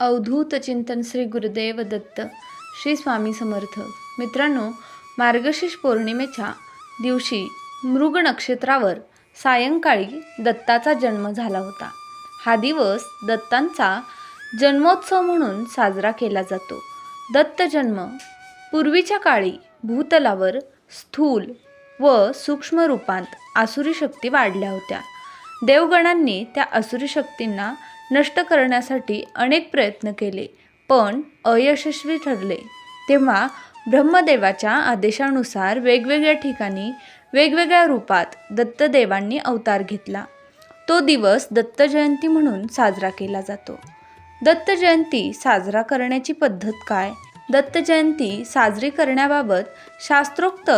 अवधूत चिंतन श्री गुरुदेव दत्त श्री स्वामी समर्थ. मित्रांनो मार्गशीर्ष पौर्णिमेच्या दिवशी मृग नक्षत्रावर सायंकाळी दत्ताचा जन्म झाला होता. हा दिवस दत्तांचा जन्मोत्सव म्हणून साजरा केला जातो. दत्त जन्म पूर्वीच्या काळी भूतलावर स्थूल व सूक्ष्म रूपांत आसुरी शक्ती वाढल्या होत्या. देवगणांनी त्या असुरी शक्तींना नष्ट करण्यासाठी अनेक प्रयत्न केले पण अयशस्वी ठरले. तेव्हा ब्रह्मदेवाच्या आदेशानुसार वेगवेगळ्या ठिकाणी वेगवेगळ्या रूपात दत्तदेवांनी अवतार घेतला. तो दिवस दत्तजयंती म्हणून साजरा केला जातो. दत्तजयंती साजरा करण्याची पद्धत काय? दत्तजयंती साजरी करण्याबाबत शास्त्रोक्त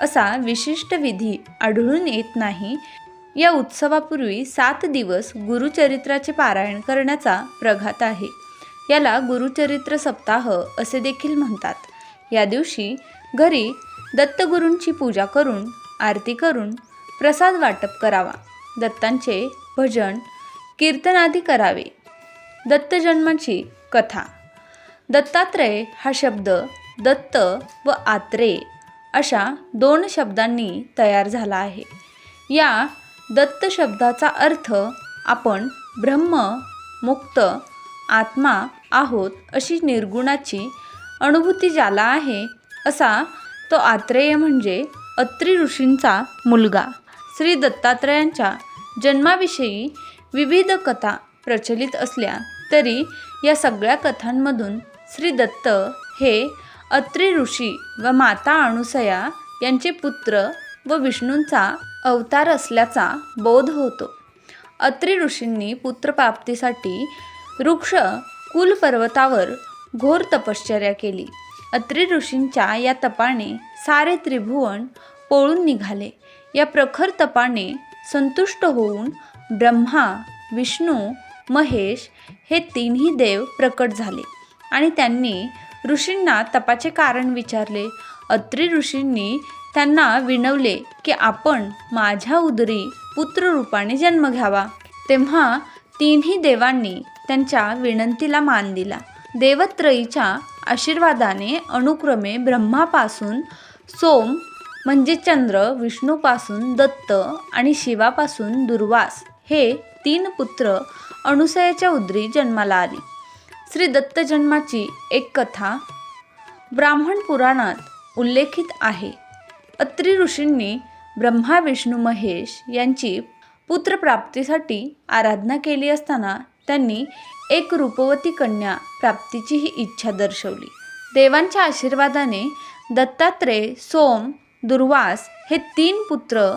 असा विशिष्ट विधी आढळून येत नाही या उत्सवापूर्वी सात दिवस गुरुचरित्राचे पारायण करण्याचा प्रघात आहे. याला गुरुचरित्र सप्ताह असे देखील म्हणतात. या दिवशी घरी दत्तगुरूंची पूजा करून आरती करून प्रसाद वाटप करावा. दत्तांचे भजन कीर्तनादी करावे. दत्त जन्माची कथा. दत्तात्रय हा शब्द दत्त व आत्रेय अशा दोन शब्दांनी तयार झाला आहे. या दत्त शब्दाचा अर्थ आपण ब्रह्म मुक्त आत्मा आहोत अशी निर्गुणाची अनुभूती ज्याला आहे असा तो आत्रेय म्हणजे अत्री ऋषींचा मुलगा. श्री दत्तात्रयांच्या जन्माविषयी विविध कथा प्रचलित असल्या तरी या सगळ्या कथांमधून श्री दत्त हे अत्री ऋषी व माता अणुसया यांचे पुत्र व विष्णूंचा अवतार असल्याचा बोध होतो. अत्री ऋषींनी पुत्रप्राप्तीसाठी वृक्ष कुल पर्वतावर घोर तपश्चर्या केली. अत्री ऋषींच्या या तपाने सारे त्रिभुवन पोळून निघाले. या प्रखर तपाने संतुष्ट होऊन ब्रह्मा विष्णू महेश हे तिन्ही देव प्रकट झाले आणि त्यांनी ऋषींना तपाचे कारण विचारले. अत्री ऋषींनी त्यांना विनवले की आपण माझ्या उदरी पुत्ररूपाने जन्म घ्यावा. तेव्हा तिन्ही देवांनी त्यांच्या विनंतीला मान दिला. देवत्रयीच्या आशीर्वादाने अनुक्रमे ब्रह्मापासून सोम म्हणजे चंद्र विष्णूपासून दत्त आणि शिवापासून दुर्वास हे तीन पुत्र अनुसयाच्या उदरी जन्माला आली. श्री दत्त जन्माची एक कथा ब्राह्मण पुराणात उल्लेखित आहे. अत्री ऋषींनी ब्रह्मा विष्णू महेश यांची पुत्रप्राप्तीसाठी आराधना केली असताना त्यांनी एक रूपवती कन्या प्राप्तीची ही इच्छा दर्शवली. देवांच्या आशीर्वादाने दत्तात्रेय सोम दुर्वास हे तीन पुत्र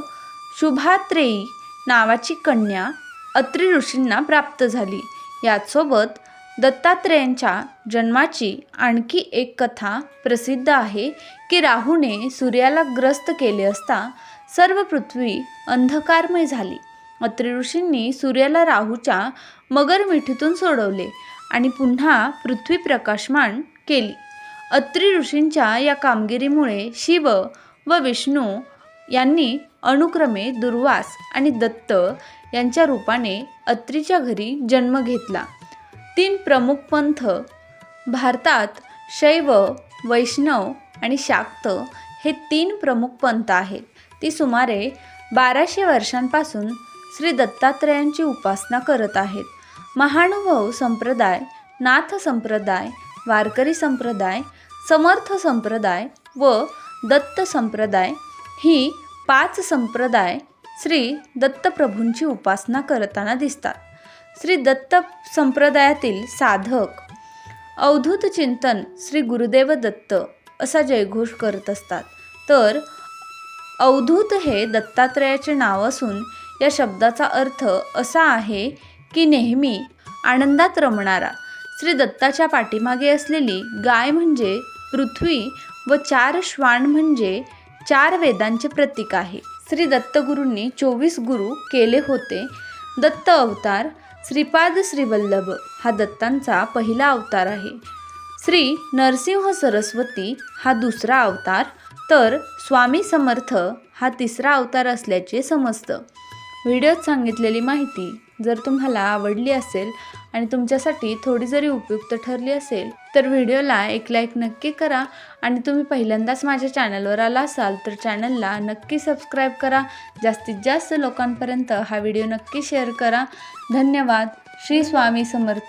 शुभात्रेयी नावाची कन्या अत्री ऋषींना प्राप्त झाली. याचसोबत दत्तात्रेयांच्या जन्माची आणखी एक कथा प्रसिद्ध आहे की राहूने सूर्याला ग्रस्त केले असता सर्व पृथ्वी अंधकारमय झाली. अत्रिऋषींनी सूर्याला राहूच्या मगर मिठीतून सोडवले आणि पुन्हा पृथ्वी प्रकाशमान केली. अत्रि ऋषींच्या या कामगिरीमुळे शिव व विष्णू यांनी अनुक्रमे दुर्वास आणि दत्त यांच्या रूपाने अत्रीच्या घरी जन्म घेतला. तीन प्रमुख पंथ भारतात शैव वैष्णव आणि शाक्त हे तीन प्रमुख पंथ आहेत. ती सुमारे बाराशे वर्षांपासून श्री दत्तात्रयांची उपासना करत आहेत. महानुभव संप्रदाय नाथ संप्रदाय वारकरी संप्रदाय समर्थ संप्रदाय व दत्त संप्रदाय ही पाच संप्रदाय श्री दत्तप्रभूंची उपासना करताना दिसतात. श्री दत्त संप्रदायातील साधक. अवधूत चिंतन श्री गुरुदेव दत्त असा जयघोष करत असतात. तर अवधूत हे दत्तात्रयाचे नाव असून या शब्दाचा अर्थ असा आहे की नेहमी आनंदात रमणारा श्री दत्ताच्या पाठीमागे असलेली गाय म्हणजे पृथ्वी व चार श्वान म्हणजे चार वेदांचे प्रतीक आहे. श्री दत्तगुरूंनी चोवीस गुरु केले होते. दत्त अवतार श्रीपाद श्रीवल्लभ हा दत्तांचा पहिला अवतार आहे. श्री नरसिंह सरस्वती हा दुसरा अवतार तर स्वामी समर्थ हा तिसरा अवतार असल्याचे समजतं. व्हिडिओत सांगितलेली माहिती जर तुम्हाला आवडली असेल आणि तुमच्यासाठी थोडी जरी उपयुक्त ठरली असेल तर व्हिडिओला एक लाईक नक्की करा आणि तुम्ही पहिल्यांदाच माझ्या चॅनलवर आला असाल तर चॅनलला नक्की सबस्क्राईब करा. जास्तीत जास्त लोकांपर्यंत हा व्हिडिओ नक्की शेअर करा. धन्यवाद. श्री स्वामी समर्थ.